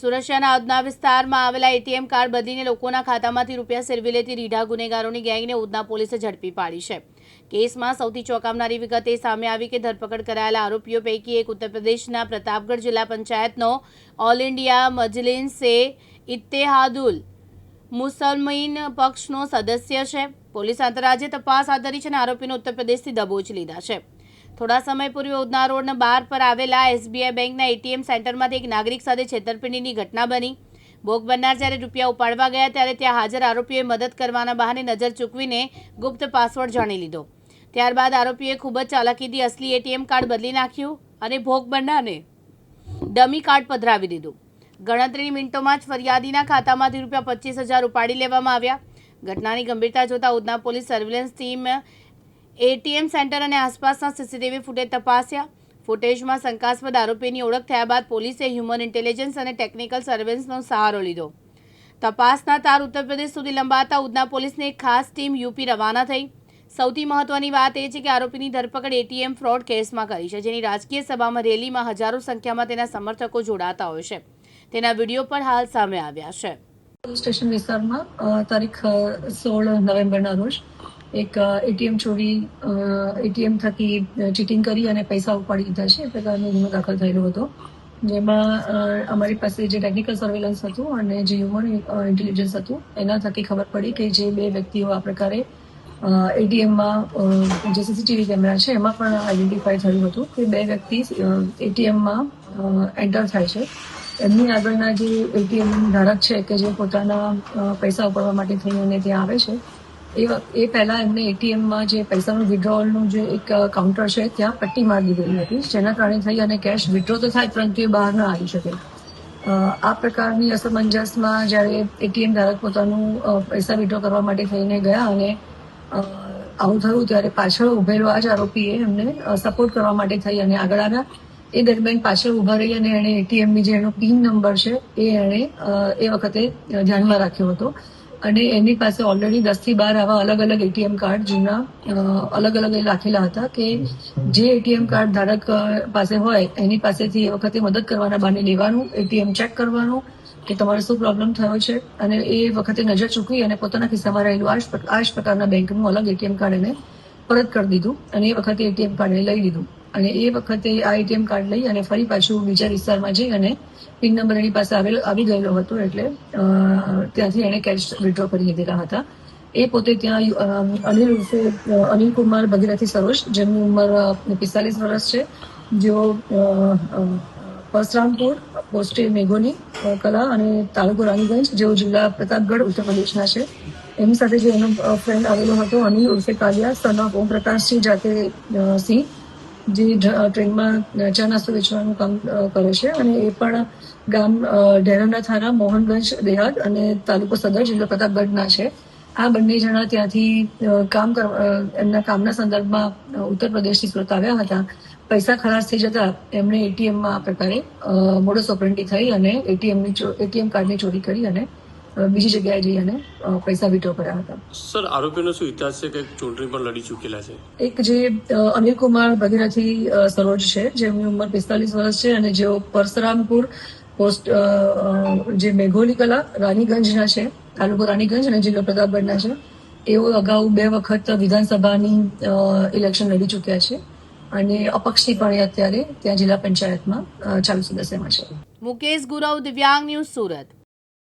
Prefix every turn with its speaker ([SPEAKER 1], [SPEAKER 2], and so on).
[SPEAKER 1] સુરત શહેરના ઉધના વિસ્તારમાં આવેલા એટીએમ કાર્ડ બદલીને લોકોના ખાતામાંથી રૂપિયા સેરવી લેતી રીઢા ગુનેગારોની ગેંગને ઉધના પોલીસે ઝડપી પાડી છે. કેસમાં સૌથી ચોંકાવનારી વિગત એ સામે આવી કે ધરપકડ કરાયેલા આરોપીઓ પૈકી એક ઉત્તર પ્રદેશના પ્રતાપગઢ જિલ્લા પંચાયતનો ઓલ ઇન્ડિયા મજલિન્સે ઇત્તેહાદુલ મુસલમીન પક્ષનો સદસ્ય છે. પોલીસ આંતરરાજ્ય તપાસ હાથ ધરી છે અને આરોપીને ઉત્તર પ્રદેશથી લીધા છે. થોડા સમય પૂર્વે ઉધના રોડના બાર પર આવેલા એસબીઆઈ બેંકના એટીએમ સેન્ટરમાંથી એક નાગરિક સાથે છેતરપિંડીની ઘટના બની. ભોગ બનનાર જ્યારે રૂપિયા ઉપાડવા ગયા ત્યારે ત્યાં હાજર આરોપીઓએ મદદ કરવાના બહાને નજર ચૂકવીને ગુપ્ત પાસવર્ડ જાણી લીધો. ત્યારબાદ આરોપીએ ખૂબ જ ચાલાકીથી અસલી એટીએમ કાર્ડ બદલી નાખ્યું અને ભોગ બનનારને ડમી કાર્ડ પધરાવી દીધું. ગણતરીની મિનિટોમાં જ ફરિયાદીના ખાતામાંથી રૂપિયા પચીસ હજાર ઉપાડી લેવામાં આવ્યા. ઘટનાની ગંભીરતા જોતા Udhna police surveillance team ATM centre અને આસપાસના સીસીટીવી ફૂટેજ તપાસ્યા. ફૂટેજમાં શંકાસ્પદ આરોપીની ઓળખ થયા બાદ પોલીસે હ્યુમન ઇન્ટેલિજન્સ અને ટેકનિકલ સર્વેલન્સનો સહારો લીધો. તપાસના તાર ઉત્તર પ્રદેશ સુધી લંબાતા ઉધના પોલીસની એક ખાસ ટીમ યુપી રવાના થઈ. સૌથી મહત્વની વાત એ છે કે આરોપીની ધરપકડ એટીએમ ફ્રોડ કેસમાં કરી છે, જેની રાજકીય સભામાં રેલીમાં હજારો સંખ્યામાં તેના સમર્થકો જોડાતા હોય છે. તેના વીડિયો પણ હાલ સામે આવ્યા છે.
[SPEAKER 2] પોલીસ સ્ટેશન વિસ્તારમાં તારીખ સોળ નવેમ્બરના રોજ એક એટીએમ ચોરી એટીએમ થકી ચીટિંગ કરી અને પૈસા ઉપાડી લીધા છે. એ પ્રકારનો ગુનો દાખલ થયેલો હતો. જેમાં અમારી પાસે જે ટેકનિકલ સર્વેલન્સ હતું અને જે હ્યુમન ઇન્ટેલિજન્સ હતું, એના થકી ખબર પડી કે જે બે વ્યક્તિઓ આ પ્રકારે એટીએમમાં જે સીસીટીવી કેમેરા છે, એમાં પણ આઈડેન્ટિફાય થયું હતું કે બે વ્યક્તિ એટીએમમાં એન્ટર થાય છે. એમની આગળના જે એટીએમ ધારક છે કે જે પોતાના પૈસા ઉપાડવા માટે થઈને ત્યાં આવે છે એ એ પહેલા એમને એટીએમમાં જે પૈસાનું વિડ્રોવલનું જે એક કાઉન્ટર છે, ત્યાં પટ્ટી મારી દીધેલી હતી. જેના કારણે થઈ અને કેશ વિડ્રો તો થાય પરંતુ એ બહાર ન આવી શકે. આ પ્રકારની અસમંજસમાં જ્યારે એટીએમ ધારક પોતાનું પૈસા વિડ્રો કરવા માટે થઈને ગયા અને આવું થયું ત્યારે પાછળ ઉભેલો આ જ આરોપીએ એમને સપોર્ટ કરવા માટે થઈ અને આગળ આવ્યા. એ દરમિયાન પાછળ ઊભા રહી અને એણે એટીએમની જે એનો પિન નંબર છે, એ એણે એ વખતે ધ્યાનમાં રાખ્યો હતો. અને એની પાસે ઓલરેડી દસથી બાર આવા અલગ અલગ એટીએમ કાર્ડ જૂના અલગ અલગ રાખેલા હતા કે જે એટીએમ કાર્ડ ધારક પાસે હોય, એની પાસેથી એ વખતે મદદ કરવાના બહાને લેવાનું એટીએમ ચેક કરવાનું કે તમારે શું પ્રોબ્લેમ થયો છે અને એ વખતે નજર ચૂકવી અને પોતાના ખિસ્સામાં રહેલું આ જ પ્રકારના બેંકનું અલગ એટીએમ કાર્ડ એને પરત કરી દીધું અને એ વખતે એટીએમ કાર્ડ લઈ લીધું. અને એ વખતે આ એટીએમ કાર્ડ લઈ અને ફરી પાછું બીજા વિસ્તારમાં જઈ અને પિન નંબર એની પાસે આવેલો આવી ગયેલો હતો એટલે ત્યાંથી એણે કેશ વિડ્રો કરી લીધેલા હતા. એ પોતે ત્યાં અનિલ ઉર્ફે અનિલ કુમાર ભગીરથી સરોજ, જેમની ઉંમર પિસ્તાલીસ વર્ષ છે, જેઓ પરશુરામપુર પોસ્ટે મેઘોની કલા અને તાલુકો રાણીગંજ, જેઓ જિલ્લા પ્રતાપગઢ, ઉત્તર પ્રદેશના છે. એમની સાથે જે એનો ફ્રેન્ડ આવેલો હતો, અનિલ ઉર્ફે કાલિયા સન ઓફ ઓમ પ્રકાશસિંહ જાતે સિંહ જે ટ્રેનમાં ચા નાસ્તો વેચવાનું કામ કરે છે અને એ પણ ગામ ડેરાના થાના મોહનગંજ, દેહાત અને તાલુકો સદર, જિલ્લો પ્રતાપગઢના છે. આ બંને જણા ત્યાંથી કામ એમના કામના સંદર્ભમાં ઉત્તર પ્રદેશથી સુરત આવ્યા હતા. પૈસા ખલાસ થઈ જતા એમણે એટીએમમાં આ પ્રકારે મોડસ ઓપરેન્ટી થઈ અને એટીએમની એટીએમ કાર્ડની ચોરી કરી અને બીજી જગ્યાએ જઈ અને પૈસા વિડ્રો કર્યા હતા.
[SPEAKER 3] સર આરોપીનો શું ઇતિહાસ છે કે ચૂંટણી પણ લડી ચૂકેલા છે?
[SPEAKER 2] એક જે અનિલ કુમાર ભગીરથી સરોજ છે જેમની ઉંમર પિસ્તાલીસ વર્ષ છે અને જેઓ પરશુરામપુર પોસ્ટ જે મેઘોલી કલા રાણીગંજના છે તાલુકો રાણીગંજ અને જિલ્લો પ્રતાપગઢના છે એઓ અગાઉ બે વખત વિધાનસભાની ઇલેક્શન લડી ચૂક્યા છે અને અપક્ષી પણ અત્યારે ત્યાં જિલ્લા પંચાયતમાં ચાલુ સદસ્યમાં છે.
[SPEAKER 1] મુકેશ ગુરવ દિવ્યાંગ ન્યૂઝ સુરત.